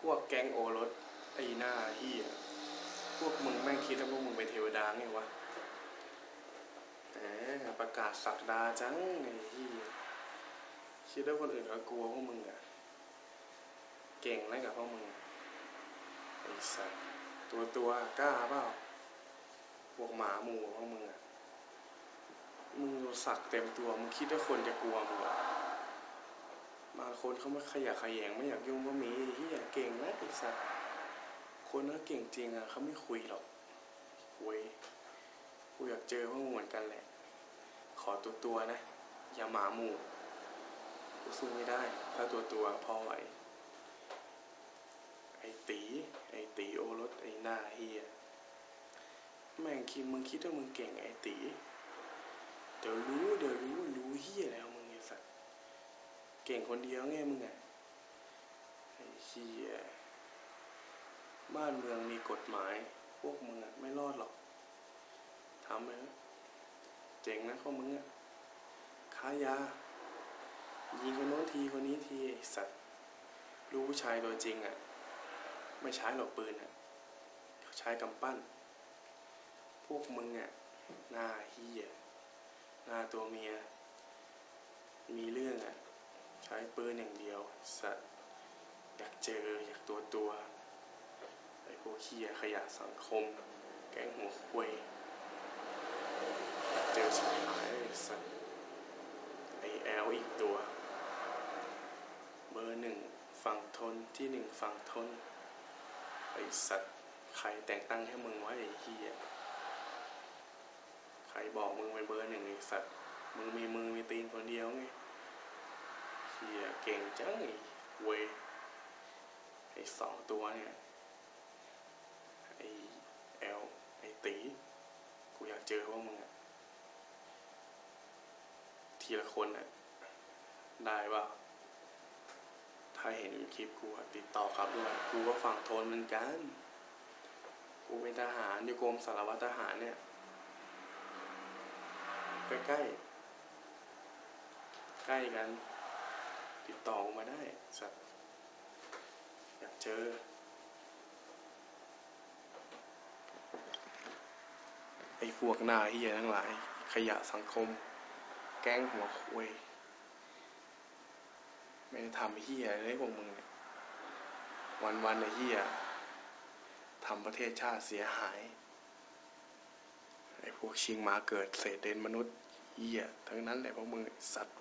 พวกแก๊งโอรสไอ้หน้าเฮียพวกมึงแม่งคิดว่าพวกมึงเป็นเทวดาไงวะแหมประกาศสักดาจังไอ้เฮียคิดว่าคนอื่นเขากลัวพวกมึงอะเก่งนะกับพวกมึงไอ้สัสตัวตัวกล้าเปล่าพวกหมาหมู่พวกมึงอะมึงสักเต็มตัวมึงคิดว่าคนจะกลัวมึงเหรอ บางคนเขาไม่ขยะแขยงไม่อยากยุ่งก็มีที่อยากเก่งนะไอ้สัสคนถ้าเก่งจริงอะเขาไม่คุยหรอกคุยกูอยากเจอพวกมึงเหมือนกันแหละ ขอตัวตัวๆนะ อย่าหมาหมู่กูสู้ไม่ได้ ถ้าตัวตัวๆพอไหว ไอ้ตี ไอ้ตีโอรสไอ้หน้าเฮียแม่งคิดมึงคิดว่ามึงเก่งไอ้ตี เดี๋ยวรู้ เดี๋ยวรู้ รู้เฮียแล้ว เก่งคนเดียวไงมึงอะไอ้เฮียบ้านเมืองมีกฎหมาย พวกมึงอะไม่รอดหรอกทำเถอเจ๋งนะพวกมึงอะค้ายา ยิงคนโน้นทีคนนี้ทีไอ้สัตว์รู้ผู้ชายตัวจริงอะ ไม่ใช้หรอกปืนอะใช้กำปั้น พวกมึงอะหน้าเฮียหน้าตัวเมีย มีเรื่องอะ ใช้ปืนอย่างเดียว สัตว์อยากเจออยากตัวตัวไอ้พวกเฮียขยะสังคม แก๊งหัวควยอยากเจอชิบหายสัตว์ไอแอลอีกตัว เบอร์หนึ่งฝั่งทนที่หนึ่งฝั่งทนไอสัตว์ใครแต่งตั้งให้มึงไวะไอ้เฮียใครบอกมึงเป็นเบอร์หนึ่งไอสัตว์มึงมีมือมีตีนคนเดียวไง เฮียเก่งจังไอ้เวยไอสองตัวเนี่ย ไอแอล ไอตี กูอยากเจอพวกมึงอะทีละคนอะได้ป่ะถ้าเห็นคลิปกูติดต่อครับด้วย กูก็ฝั่งทนเหมือนกัน กูเป็นทหารอยู่กรมสารวัตรทหารเนี่ย ใกล้ใกล้ๆใกล้กัน ติดต่อกูมาได้สัตว์อยากเจอ ไอ้พวกหน้าเฮียทั้งหลาย ขยะสังคม แก๊งหัวคุยไม่ได้ทำเฮียไรเลยพวกมึงเนี่ยวันวันๆไอ้เฮียทำประเทศชาติเสียหาย ไอ้พวกชิงมาเกิดเศษเดนมนุษย์เฮียทั้งนั้นแหละพวกมึงสัตว์